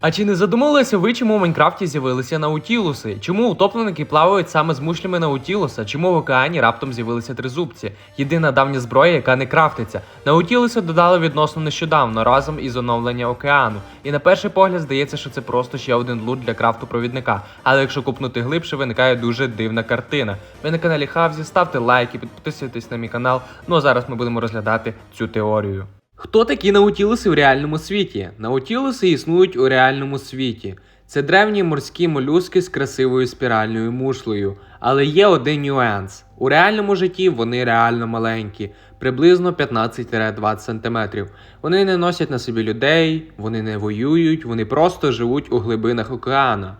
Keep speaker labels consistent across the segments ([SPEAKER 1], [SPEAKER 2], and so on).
[SPEAKER 1] А чи не задумалися ви, чому в Майнкрафті з'явилися наутілуси? Чому утопленики плавають саме з мушлями наутілуса? Чому в океані раптом з'явилися тризубці? Єдина давня зброя, яка не крафтиться. Наутілуси додали відносно нещодавно разом із оновлення океану. І на перший погляд здається, що це просто ще один лут для крафту провідника. Але якщо купнути глибше, виникає дуже дивна картина. Ви на каналі Хавзі, ставте лайки, підписуйтесь на мій канал. Ну а зараз ми будемо розглядати цю теорію. Хто такі наутілуси в реальному світі? Наутілуси існують у реальному світі. Це древні морські молюски з красивою спіральною мушлею. Але є один нюанс: у реальному житті вони реально маленькі, приблизно 15-20 см. Вони не носять на собі людей, вони не воюють, вони просто живуть у глибинах океана.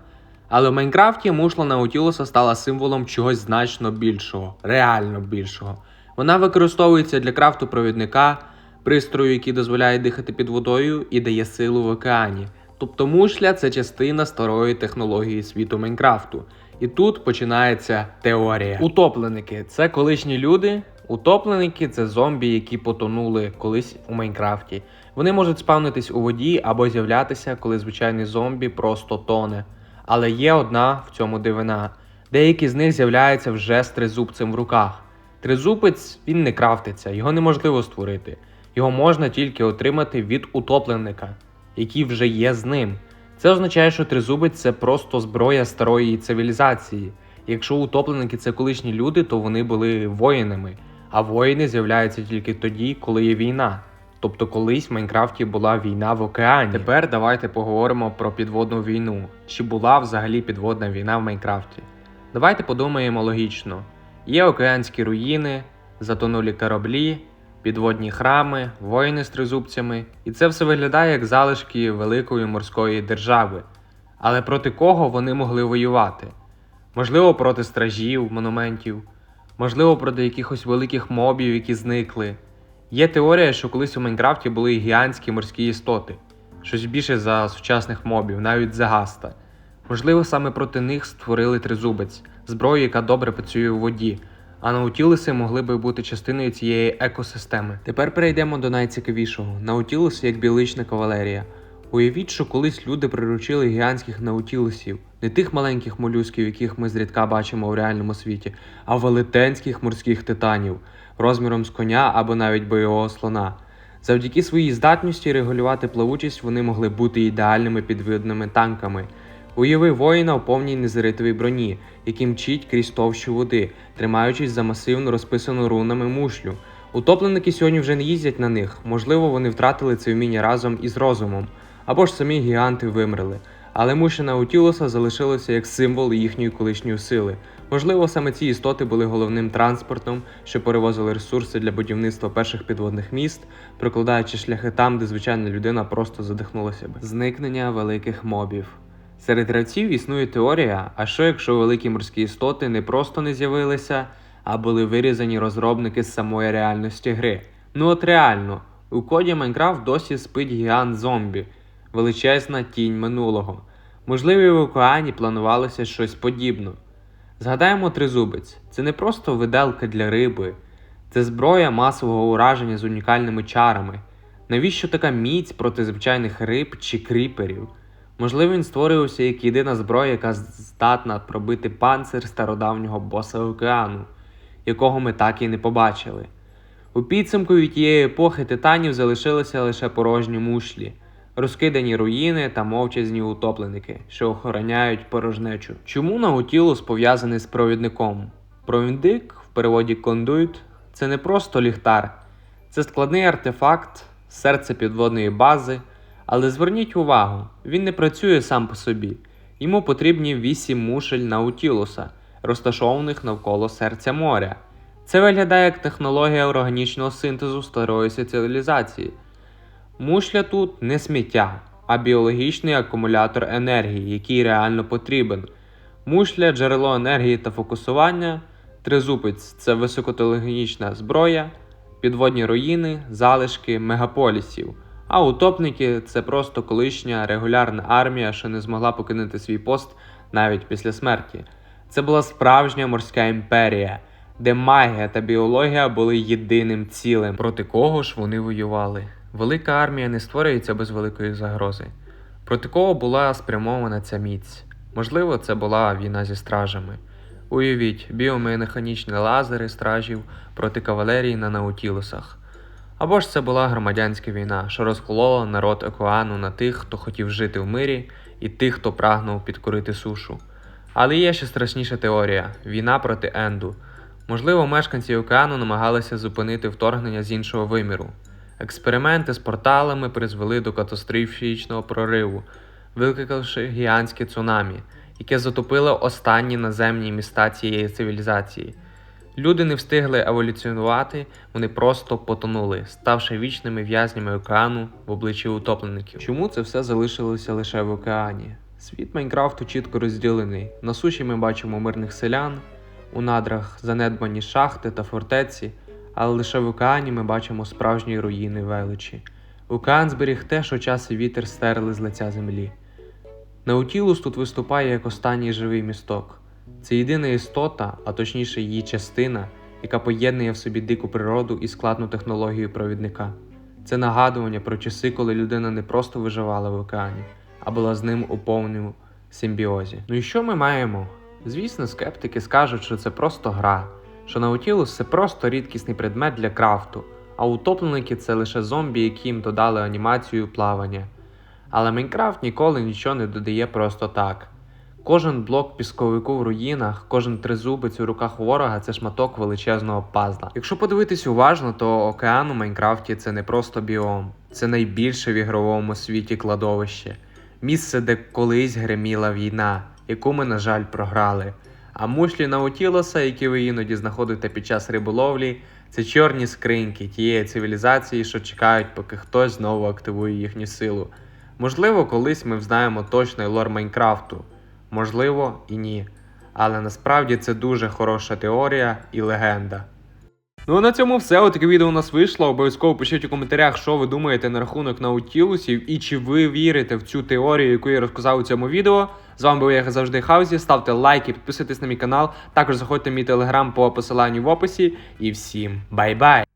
[SPEAKER 1] Але в Майнкрафті мушла Наутілуса стала символом чогось значно більшого, реально більшого. Вона використовується для крафту провідника, пристрою, який дозволяє дихати під водою і дає силу в океані. Тобто мушля це частина старої технології світу Майнкрафту. І тут починається теорія. Утопленики це колишні люди. Утопленики це зомбі, які потонули колись у Майнкрафті. Вони можуть спавнитись у воді або з'являтися, коли звичайний зомбі просто тоне. Але є одна в цьому дивина. Деякі з них з'являються вже з тризубцем в руках. Тризубець він не крафтиться, його неможливо створити. Його можна тільки отримати від утопленника, який вже є з ним. Це означає, що тризубець це просто зброя старої цивілізації. Якщо утопленики це колишні люди, то вони були воїнами, а воїни з'являються тільки тоді, коли є війна. Тобто колись в Майнкрафті була війна в океані. Тепер давайте поговоримо про підводну війну. Чи була взагалі підводна війна в Майнкрафті? Давайте подумаємо логічно: є океанські руїни, затонулі кораблі, підводні храми, воїни з тризубцями, і це все виглядає як залишки великої морської держави. Але проти кого вони могли воювати? Можливо, проти стражів, монументів, можливо, проти якихось великих мобів, які зникли. Є теорія, що колись у Майнкрафті були гігантські морські істоти, щось більше за сучасних мобів, навіть за гаста. Можливо, саме проти них створили тризубець, зброю, яка добре працює у воді, а наутілуси могли би бути частиною цієї екосистеми. Тепер перейдемо до найцікавішого: наутілуси як біологічна кавалерія. Уявіть, що колись люди приручили гігантських наутілусів, не тих маленьких молюсків, яких ми зрідка бачимо у реальному світі, а велетенських морських титанів розміром з коня або навіть бойового слона. Завдяки своїй здатності регулювати плавучість вони могли бути ідеальними підводними танками. Уяви воїна в повній незаритовій броні, який мчить крізь товщу води, тримаючись за масивну розписану рунами мушлю. Утопленики сьогодні вже не їздять на них, можливо, вони втратили це вміння разом із розумом, або ж самі гіганти вимерли. Але мушля Наутілуса залишилося як символ їхньої колишньої сили. Можливо, саме ці істоти були головним транспортом, що перевозили ресурси для будівництва перших підводних міст, прокладаючи шляхи там, де звичайна людина просто задихнулася би. Зникнення великих мобів. Серед гравців існує теорія, а що якщо великі морські істоти не просто не з'явилися, а були вирізані розробники з самої реальності гри. Ну от реально, у коді Майнкрафт досі спить гігант зомбі, величезна тінь минулого. Можливо, в океані планувалося щось подібне. Згадаємо тризубець це не просто виделка для риби, це зброя масового ураження з унікальними чарами. Навіщо така міць проти звичайних риб чи кріперів? Можливо, він створювався як єдина зброя, яка здатна пробити панцир стародавнього боса океану, якого ми так і не побачили. У підсумку від тієї епохи титанів залишилися лише порожні мушлі, розкидані руїни та мовчазні утопленики, що охороняють порожнечу. Чому Наутілус пов'язаний з провідником? Провідник в переводі кондуйт це не просто ліхтар, це складний артефакт, серце підводної бази. Але зверніть увагу, він не працює сам по собі. Йому потрібні вісім мушель Наутілуса, розташованих навколо серця моря. Це виглядає як технологія органічного синтезу старої цивілізації. Мушля тут не сміття, а біологічний акумулятор енергії, який реально потрібен. Мушля джерело енергії та фокусування, тризубець це високотехнологічна зброя, підводні руїни, залишки мегаполісів. А утопники це просто колишня регулярна армія, що не змогла покинути свій пост навіть після смерті. Це була справжня морська імперія, де магія та біологія були єдиним цілим. Проти кого ж вони воювали? Велика армія не створюється без великої загрози. Проти кого була спрямована ця міць? Можливо, це була війна зі стражами. Уявіть, біомеханічні лазери стражів проти кавалерії на наутілусах. Або ж це була громадянська війна, що розколола народ океану на тих, хто хотів жити в мирі, і тих, хто прагнув підкорити сушу. Але є ще страшніша теорія війна проти Енду. Можливо, мешканці океану намагалися зупинити вторгнення з іншого виміру. Експерименти з порталами призвели до катастрофічного прориву, викликавши гігантське цунамі, яке затопило останні наземні міста цієї цивілізації. Люди не встигли еволюціонувати, вони просто потонули, ставши вічними в'язнями океану в обличчі утоплеників. Чому це все залишилося лише в океані? Світ Майнкрафту чітко розділений. На суші ми бачимо мирних селян, у надрах занедбані шахти та фортеці, але лише в океані ми бачимо справжні руїни величі. Океан зберіг те, що час і вітер стерли з лиця землі. Наутілус тут виступає як останній живий місток. Це єдина істота, а точніше її частина, яка поєднує в собі дику природу і складну технологію провідника. Це нагадування про часи, коли людина не просто виживала в океані, а була з ним у повному симбіозі. Ну і що ми маємо? Звісно, скептики скажуть, що це просто гра, що Наутілус це просто рідкісний предмет для крафту, а утопленики це лише зомбі, яким додали анімацію плавання. Але Майнкрафт ніколи нічого не додає просто так. Кожен блок пісковику в руїнах, кожен тризубець у руках ворога це шматок величезного пазла. Якщо подивитись уважно, то океан у Майнкрафті це не просто біом, це найбільше в ігровому світі кладовище, місце, де колись греміла війна, яку ми, на жаль, програли. А мушлі Наутілоса, які ви іноді знаходите під час риболовлі, це чорні скриньки тієї цивілізації, що чекають, поки хтось знову активує їхню силу. Можливо, колись ми взнаємо точний лор Майнкрафту, можливо і ні. Але насправді це дуже хороша теорія і легенда. Ну а на цьому все. Отаке відео у нас вийшло. Обов'язково пишіть у коментарях, що ви думаєте на рахунок наутілусів і чи ви вірите в цю теорію, яку я розказав у цьому відео. З вами був я як завжди Хаузі. Ставте лайки, підписуйтесь на мій канал. Також заходьте в мій телеграм по посиланню в описі. І всім бай-бай!